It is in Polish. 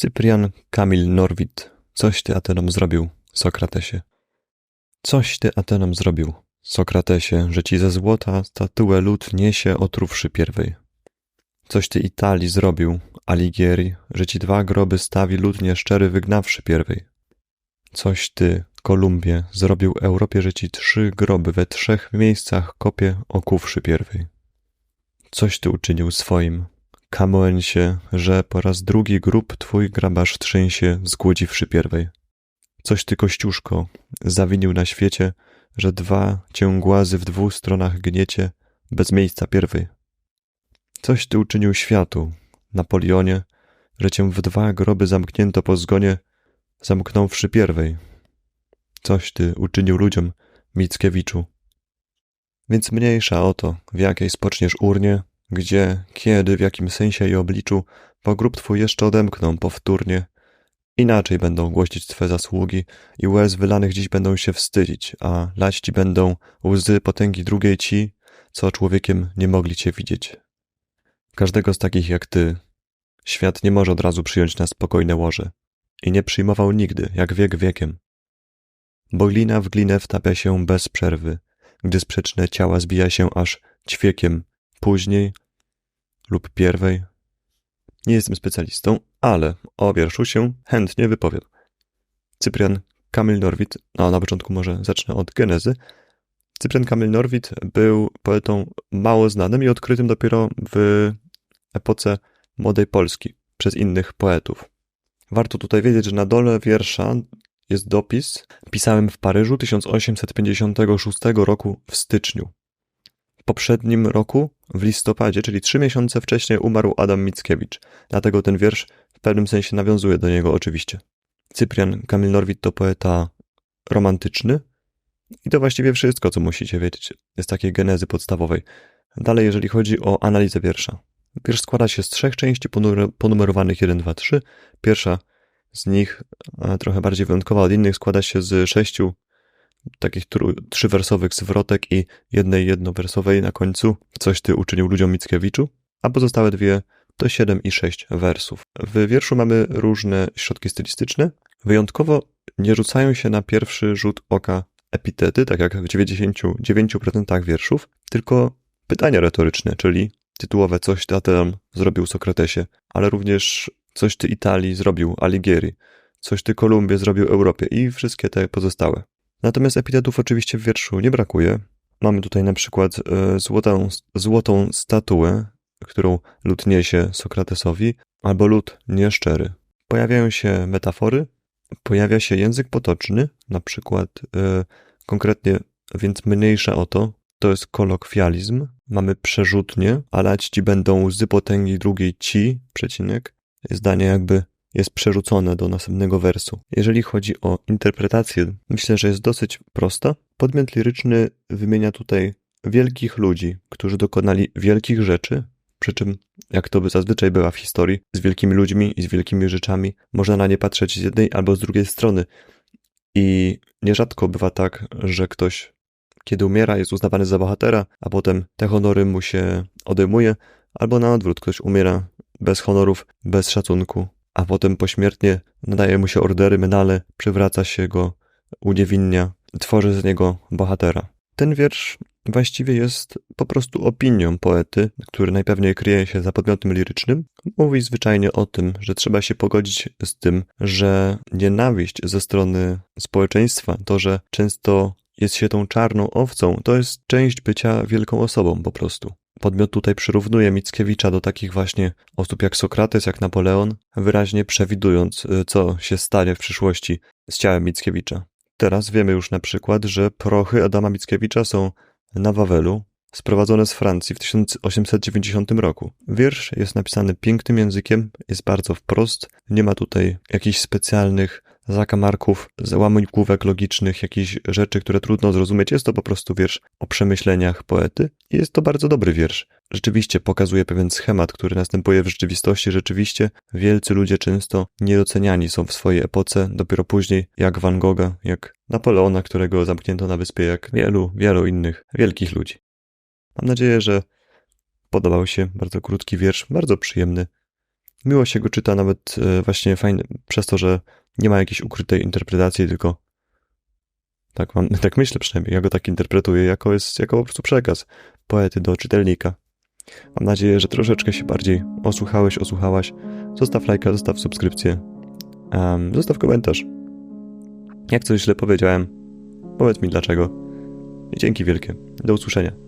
Cyprian Kamil Norwid, coś ty Atenom zrobił, Sokratesie. Coś ty Atenom zrobił, Sokratesie, że ci ze złota statuę lud niesie otrówszy pierwej. Coś ty Italii zrobił, Alighieri, że ci dwa groby stawi lud nieszczery wygnawszy pierwej. Coś ty, Kolumbie, zrobił Europie, że ci trzy groby we trzech miejscach kopie okuwszy pierwej. Coś ty uczynił swoim, Kamoensie, że po raz drugi grób twój grabarz trzęsie, zgłodziwszy pierwej. Coś ty, Kościuszko, zawinił na świecie, że dwa cię głazy w dwóch stronach gniecie, bez miejsca pierwej. Coś ty uczynił światu, Napoleonie, że cię w dwa groby zamknięto po zgonie, zamknąwszy pierwej. Coś ty uczynił ludziom, Mickiewiczu. Więc mniejsza o to, w jakiej spoczniesz urnie, gdzie, kiedy, w jakim sensie i obliczu, bo grób twój jeszcze odemkną powtórnie. Inaczej będą głosić Twe zasługi i łez wylanych dziś będą się wstydzić, a lać Ci będą łzy potęgi drugiej ci, co człowiekiem nie mogli Cię widzieć. Każdego z takich jak Ty świat nie może od razu przyjąć na spokojne łoże i nie przyjmował nigdy, jak wiek wiekiem. Bo glina w glinę wtapia się bez przerwy, gdy sprzeczne ciała zbija się aż ćwiekiem później lub pierwej. Nie jestem specjalistą, ale o wierszu się chętnie wypowiem. Cyprian Kamil Norwid, a na początku może zacznę od genezy. Cyprian Kamil Norwid był poetą mało znanym i odkrytym dopiero w epoce młodej Polski przez innych poetów. Warto tutaj wiedzieć, że na dole wiersza jest dopis. Pisałem w Paryżu 1856 roku w styczniu poprzednim roku, w listopadzie, czyli trzy miesiące wcześniej, umarł Adam Mickiewicz. Dlatego ten wiersz w pewnym sensie nawiązuje do niego oczywiście. Cyprian Kamil Norwid to poeta romantyczny i to właściwie wszystko, co musicie wiedzieć z takiej genezy podstawowej. Dalej, jeżeli chodzi o analizę wiersza. Wiersz składa się z trzech części ponumerowanych 1, 2, 3. Pierwsza z nich, trochę bardziej wyjątkowa od innych, składa się z sześciu takich trzywersowych zwrotek i jednej jednowersowej na końcu. Coś ty uczynił ludziom Mickiewiczu, a pozostałe dwie to 7 i 6 wersów. W wierszu mamy różne środki stylistyczne. Wyjątkowo nie rzucają się na pierwszy rzut oka epitety, tak jak w 99% wierszów, tylko pytania retoryczne, czyli tytułowe coś ty Ateon zrobił Sokratesie, ale również coś ty Italii zrobił Alighieri, coś ty Kolumbie zrobił Europie i wszystkie te pozostałe. Natomiast epitetów oczywiście w wierszu nie brakuje. Mamy tutaj na przykład e, złotą, złotą statuę, którą lud niesie Sokratesowi, albo lud nieszczery. Pojawiają się metafory, pojawia się język potoczny, na przykład e, konkretnie, więc mniejsza o to, to jest kolokwializm. Mamy przerzutnie, a ci będą łzy potęgi drugiej ci, przecinek. Zdanie jakby jest przerzucone do następnego wersu. Jeżeli chodzi o interpretację, myślę, że jest dosyć prosta. Podmiot liryczny wymienia tutaj wielkich ludzi, którzy dokonali wielkich rzeczy, przy czym, jak to by zazwyczaj bywa w historii, z wielkimi ludźmi i z wielkimi rzeczami, można na nie patrzeć z jednej albo z drugiej strony. I nierzadko bywa tak, że ktoś, kiedy umiera, jest uznawany za bohatera, a potem te honory mu się odejmuje, albo na odwrót, ktoś umiera bez honorów, bez szacunku, a potem pośmiertnie nadaje mu się ordery, medale, przywraca się go, uniewinnia, tworzy z niego bohatera. Ten wiersz właściwie jest po prostu opinią poety, który najpewniej kryje się za podmiotem lirycznym. Mówi zwyczajnie o tym, że trzeba się pogodzić z tym, że nienawiść ze strony społeczeństwa, to, że często jest się tą czarną owcą, to jest część bycia wielką osobą po prostu. Podmiot tutaj przyrównuje Mickiewicza do takich właśnie osób jak Sokrates, jak Napoleon, wyraźnie przewidując, y, co się stanie w przyszłości z ciałem Mickiewicza. Teraz wiemy już na przykład, że prochy Adama Mickiewicza są na Wawelu, sprowadzone z Francji w 1890 roku. Wiersz jest napisany pięknym językiem, jest bardzo wprost, nie ma tutaj jakichś specjalnych zakamarków, załamówek logicznych, jakichś rzeczy, które trudno zrozumieć. Jest to po prostu wiersz o przemyśleniach poety i jest to bardzo dobry wiersz. Rzeczywiście pokazuje pewien schemat, który następuje w rzeczywistości. Rzeczywiście wielcy ludzie często niedoceniani są w swojej epoce, dopiero później jak Van Gogha, jak Napoleona, którego zamknięto na wyspie, jak wielu, wielu innych wielkich ludzi. Mam nadzieję, że podobał się bardzo krótki wiersz, bardzo przyjemny. miło się go czyta, nawet e, właśnie fajnie, przez to, że nie ma jakiejś ukrytej interpretacji, tylko tak, mam, tak myślę przynajmniej, ja go tak interpretuję, jako jest, jako po prostu przekaz poety do czytelnika. Mam nadzieję, że troszeczkę się bardziej osłuchałeś, osłuchałaś. Zostaw lajka, zostaw subskrypcję, um, zostaw komentarz. Jak coś źle powiedziałem, powiedz mi dlaczego. I dzięki wielkie. Do usłyszenia.